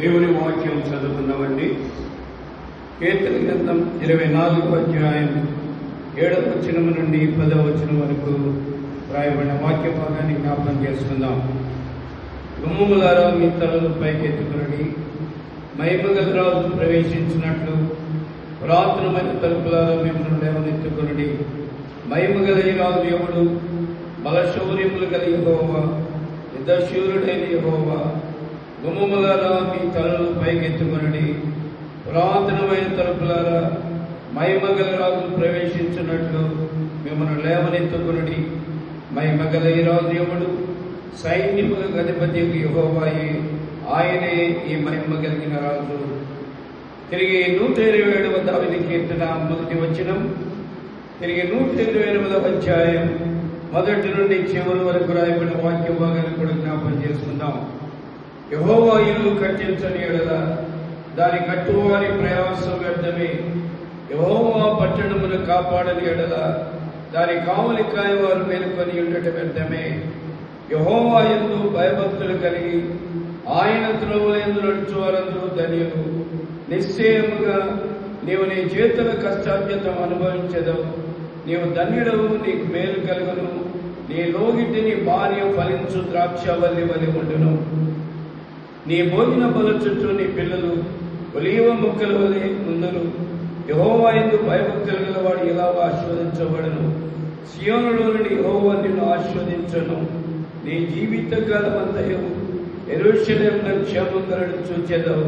దేవుని వాక్యం చదువుకున్నామండి కీర్తన గ్రంథం ఇరవై నాలుగు అధ్యాయం ఏడవ వచనం నుండి పదవ వచనం వరకు రాయబడిన వాక్య భాగాన్ని జ్ఞాపకం చేసుకుందాం. గుమ్మములారా మీ తలలు పైకెత్తుకునడి. మహిమగల రాజు ప్రవేశించినట్లు పురాతనమైన తలుపులారా మిమ్మల్ని లేవనెత్తుకునడి. మహిమగల ఈ రాజు ఎవడు? బలశౌర్యములు గల యెహోవా యుద్ధశూరుడైన హోవా గుమ్మములారా మీ తలలు పైకెత్తుకునడి పురాతనమైన తలుపులారా మైమగల రాజు ప్రవేశించినట్లు మిమ్మల్ని లేవనెత్తుకునడి. మైమగల ఈ రాజు ఎవడు సైన్యములకు అధిపతి యహోవాయి ఆయనే ఈ మహిమ కలిగిన రాజు. తిరిగి నూట ఇరవై ఏడవ దావిని కీర్తన మొదటి వచనం. తిరిగి నూట ఇరవై ఎనిమిదవ అధ్యాయం మొదటి నుండి చివరి వరకు రాయబడిన వాక్య భాగాన్ని కూడా జ్ఞాపం చేసుకుందాం. యహోవా ఇల్లు కట్టించని ఎడల దాని కట్టువారి ప్రయాసం వ్యర్థమే. యహోవా పట్టణమును కాపాడని ఎడల దాని కావలి కాయవారు మేలుకొని ఉండటం వ్యర్థమే. యహోవా ఎందు భయభక్తులు కలిగి ఆయన త్రోవలందు నడుచువారందరూ ధన్యులు. నిశ్చయముగా నీవు నీ చేతుల కష్టాభ్యత అనుభవించదవు. నీవు ధన్యుడవు నీకు మేలు కలుగును. నీ లోగిటిని భార్య ఫలించు ద్రాక్షవల్లి వలి ఉండును. నీ భోజన బల చుట్టూ నీ పిల్లలు ఒలీవ మొక్కల వలె ముందరు. యహోవా ఎందు భయభక్తులు గలవాడు ఎలా ఆస్వాదించబడను సియోనులో నుండి యహోవా నిన్ను ఆస్వాదించను నీ జీవిత కాలం అంతయు ఎరుషలేమున క్షేమంగా చూచెదవు.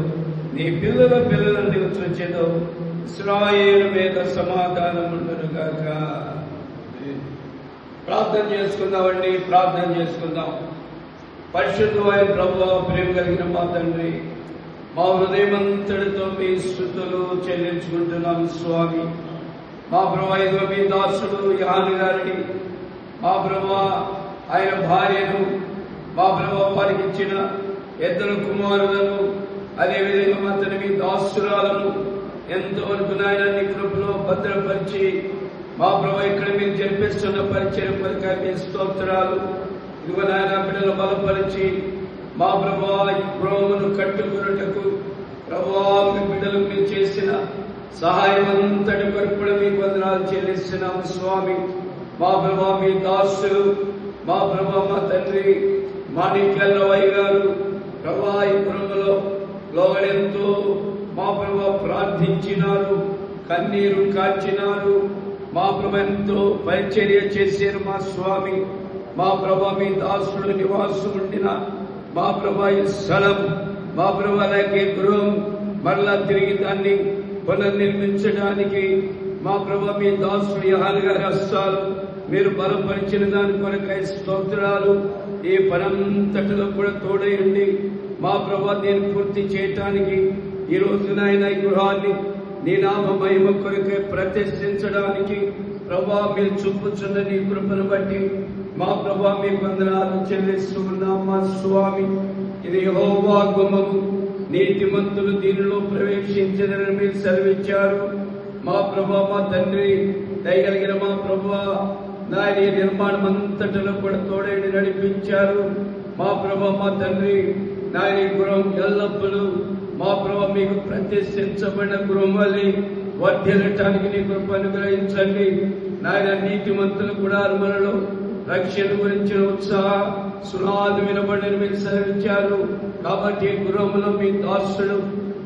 నీ పిల్లల పిల్లలను నీవు చూచెదవు. ఇస్రాయేలు మీద సమాధానం ఉండనుగాక ప్రార్థన చేసుకుందామండి ప్రార్థన చేసుకుందాం. పరిశుద్ధమైన ప్రభు ప్రేమ కలిగిన మా తండ్రి మా హృదయమంతటితో మీ స్థుతులు చెల్లించుకుంటున్నాం స్వామి. మా ప్రభు ఇదిగో మీ దాసుడు యాని గారిని మా ప్రభు ఆయన భార్యను మా ప్రభు వారికి ఇచ్చిన ఇద్దరు కుమారులను అదేవిధంగా మా తండ్రి మీ దాసురాలను ఎంతవరకు నాయన నీ కృపలో భద్రపరిచి మా ప్రభు ఇక్కడ మీరు జరిపిస్తున్న పరిచయం పలికా మీ స్తోత్రాలు ఇదిగో నాయన బిడ్డలు బలపరిచి మా ప్రభా ఈ ప్రోమును కట్టుకున్నటకు ప్రభు మీ బిడ్డలు మీరు చేసిన సహాయం అంతటి కొరకు మీకు వందనాలు చెల్లిస్తున్నాము స్వామి. మా ప్రభా మీ దాసులు మా ప్రభా మా తండ్రి మాణిక్యల్లవయ్య గారు ప్రభా ఈ పురములో లోగడెంతో మా ప్రభా ప్రార్థించినారు కన్నీరు కాచినారు మా ప్రభు ఎంతో పరిచర్య చేశారు మా స్వామి. మా ప్రభా మీ దాసుడు నివాసం ఉండిన మా ప్రభా ఈ స్థలం మా ప్రభు గృహం మరలా తిరిగి దాన్ని పునర్నిర్మించడానికి మా ప్రభు మీ దాసుడు యహాన్ గారి హస్తాలు మీరు బలపరిచిన దాని కొరకై స్తోత్రాలు ఈ పనంతటిలో కూడా తోడయండి మా ప్రభా దీన్ని పూర్తి చేయటానికి ఈ రోజున ఆయన ఈ గృహాన్ని నీ నామ మహిమ కొరకై ప్రతిష్ఠించడానికి ప్రభా మీరు చూపుచున్న నీ కృపను బట్టి మా ప్రభా మీ వందనాలు చెల్లిస్తూ ఉన్నాం మా స్వామి. ఇది హోవా గుమ్మము నీతిమంతులు దీనిలో ప్రవేశించదని మీరు సెలవిచ్చారు. మా ప్రభా మా తండ్రి దయగలిగిన మా ప్రభా నాయన నిర్మాణం అంతటిలో కూడా తోడేడి నడిపించారు. మా ప్రభా మా తండ్రి నాయన గురం గృహం ఎల్లప్పుడూ మా ప్రభా మీకు ప్రతిష్ఠించబడిన గృహం వల్లి వర్ధిల్లటానికి నీ కృప అనుగ్రహించండి. నాయన నీతిమంతులు కూడా మనలో రక్షణ గురించిన ఉత్సాహ సునాదు వినబడిన మీరు సెలవిచ్చారు. కాబట్టి ఈ గృహంలో మీ దాసుడు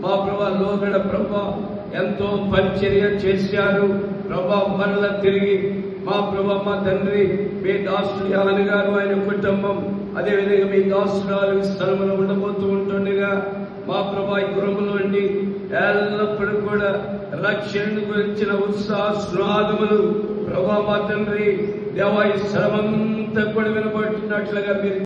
మా ప్రభా లోగడ ప్రభా ఎంతో పరిచర్య చేశారు. ప్రభా మరల తిరిగి మా ప్రభా మా తండ్రి మీ దాసుడు యాని గారు ఆయన కుటుంబం అదేవిధంగా మీ దాసురాలు ఈ స్థలంలో ఉండబోతూ ఉంటుండగా మా ప్రభా ఈ గృహంలో ఉండి ఎల్లప్పుడూ కూడా రక్షణ గురించిన ఉత్సాహ స్నాదములు ప్రభా మా తండ్రి దేవా ఈ స్థలమంతా కూడా వినబడుతున్నట్లుగా మీరు